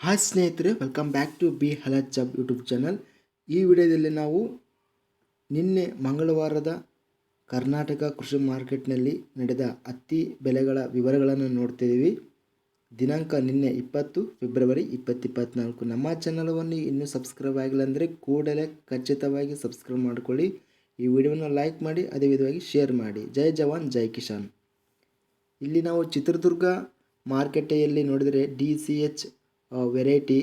Hi ಸ್ನೇಹಿತರೆ welcome back to B ಹಲತ್ job YouTube channel ಈ ವಿಡಿಯೋದಲ್ಲಿ ನಾವು ನಿನ್ನೆ ಮಂಗಳವಾರದ ಕರ್ನಾಟಕ ಕೃಷಿ ಮಾರ್ಕೆಟ್ನಲ್ಲಿ ನಡೆದ ಹತ್ತಿ ಬೆಲೆಗಳ ವಿವರಗಳನ್ನು ನೋಡ್ತಿದ್ದೀವಿ. ದಿನಾಂಕ ನಿನ್ನೆ ಇಪ್ಪತ್ತು, ಫೆಬ್ರವರಿ ಇಪ್ಪತ್ತಿಪ್ಪತ್ನಾಲ್ಕು ನಮ್ಮ ಚಾನಲವನ್ನು ಇನ್ನೂ ಸಬ್ಸ್ಕ್ರೈಬ್ ಆಗಿಲ್ಲ ಅಂದರೆ ಕೂಡಲೇ ಖಚಿತವಾಗಿ ಸಬ್ಸ್ಕ್ರೈಬ್ ಮಾಡಿಕೊಳ್ಳಿ. ಈ ವಿಡಿಯೋವನ್ನು ಲೈಕ್ ಮಾಡಿ ಅದೇ ವಿಧವಾಗಿ ಶೇರ್ ಮಾಡಿ. ಜೈ ಜವಾನ್, ಜೈ ಕಿಶಾನ್ ಇಲ್ಲಿ ನಾವು ಚಿತ್ರದುರ್ಗ ಮಾರ್ಕೆಟೆಯಲ್ಲಿ ನೋಡಿದರೆ ಡಿ ಸಿ ಎಚ್ ವೆರೈಟಿ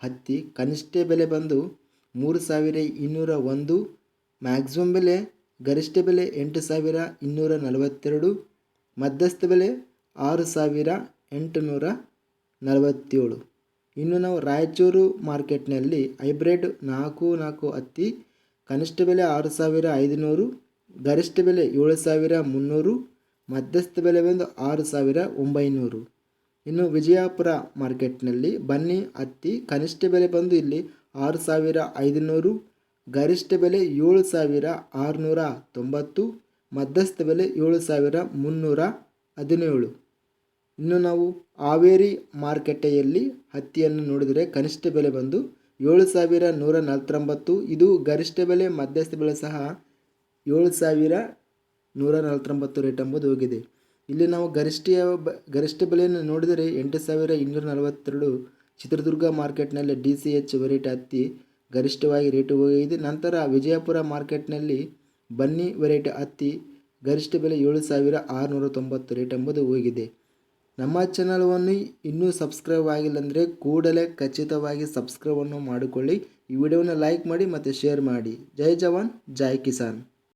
ಹತ್ತಿ ಕನಿಷ್ಠ ಬೆಲೆ ಬಂದು ಮೂರು ಸಾವಿರ ಇನ್ನೂರ ಒಂದು ಮ್ಯಾಕ್ಸಿಮಮ್ ಬೆಲೆ ಗರಿಷ್ಠ ಬೆಲೆ ಎಂಟು ಸಾವಿರ ಇನ್ನೂರ ನಲವತ್ತೆರಡು, ಮಧ್ಯಸ್ಥ ಬೆಲೆ ಆರು ಸಾವಿರ ಎಂಟುನೂರ ನಲವತ್ತೇಳು. ಇನ್ನು ನಾವು ರಾಯಚೂರು ಮಾರ್ಕೆಟ್ನಲ್ಲಿ ಹೈಬ್ರಿಡ್ ನಾಲ್ಕು ನಾಲ್ಕು ಹತ್ತಿ ಕನಿಷ್ಠ ಬೆಲೆ ಆರು ಸಾವಿರ ಐದುನೂರು, ಗರಿಷ್ಠ ಬೆಲೆ ಏಳು ಸಾವಿರ ಮುನ್ನೂರು, ಮಧ್ಯಸ್ಥ ಬೆಲೆ ಬಂದು ಆರು ಸಾವಿರ ಒಂಬೈನೂರು. ಇನ್ನು ವಿಜಯಪುರ ಮಾರ್ಕೆಟ್ನಲ್ಲಿ ಬನ್ನಿ ಹತ್ತಿ ಕನಿಷ್ಠ ಬೆಲೆ ಬಂದು ಇಲ್ಲಿ ಆರು ಸಾವಿರ ಐದುನೂರು, ಗರಿಷ್ಠ ಬೆಲೆ ಏಳು ಸಾವಿರ ಆರುನೂರ ತೊಂಬತ್ತು, ಮಧ್ಯಸ್ಥ ಬೆಲೆ ಏಳು ಸಾವಿರ ಮುನ್ನೂರ ಹದಿನೇಳು. ಇನ್ನು ನಾವು ಹಾವೇರಿ ಮಾರುಕಟ್ಟೆಯಲ್ಲಿ ಹತ್ತಿಯನ್ನು ನೋಡಿದರೆ ಕನಿಷ್ಠ ಬೆಲೆ ಬಂದು ಏಳು ಸಾವಿರ ನೂರ ನಲವತ್ತೊಂಬತ್ತು, ಇದು ಗರಿಷ್ಠ ಬೆಲೆ, ಮಧ್ಯಸ್ಥ ಬೆಲೆ ಸಹ ಏಳು ಸಾವಿರ ನೂರ ನಲವತ್ತೊಂಬತ್ತು ರೇಟ್ ಎಂಬುದು ಹೋಗಿದೆ. ಇಲ್ಲಿ ನಾವು ಗರಿಷ್ಠ ಗರಿಷ್ಠ ಬೆಲೆಯನ್ನು ನೋಡಿದರೆ ಎಂಟು ಸಾವಿರ ಇನ್ನೂರ ನಲವತ್ತೆರಡು ಚಿತ್ರದುರ್ಗ ಮಾರ್ಕೆಟ್ನಲ್ಲಿ ಡಿ ಸಿ ಎಚ್ ವೆರೈಟಿ ಹತ್ತಿ ಗರಿಷ್ಠವಾಗಿ ರೇಟ್ ಹೋಗಿದೆ. ನಂತರ ವಿಜಯಪುರ ಮಾರ್ಕೆಟ್ನಲ್ಲಿ ಬನ್ನಿ ವೆರೈಟಿ ಹತ್ತಿ ಗರಿಷ್ಠ ಬೆಲೆ ಏಳು ಸಾವಿರ ಆರುನೂರ ತೊಂಬತ್ತು ರೇಟ್ ಎಂಬುದು ಹೋಗಿದೆ. ನಮ್ಮ ಚಾನಲ್ವನ್ನು ಇನ್ನೂ ಸಬ್ಸ್ಕ್ರೈಬ್ ಆಗಿಲ್ಲ ಅಂದರೆ ಕೂಡಲೇ ಖಚಿತವಾಗಿ ಸಬ್ಸ್ಕ್ರೈಬನ್ನು ಮಾಡಿಕೊಳ್ಳಿ. ಈ ವಿಡಿಯೋವನ್ನು ಲೈಕ್ ಮಾಡಿ ಮತ್ತು ಶೇರ್ ಮಾಡಿ. ಜೈ ಜವಾನ್, ಜೈ ಕಿಸಾನ್.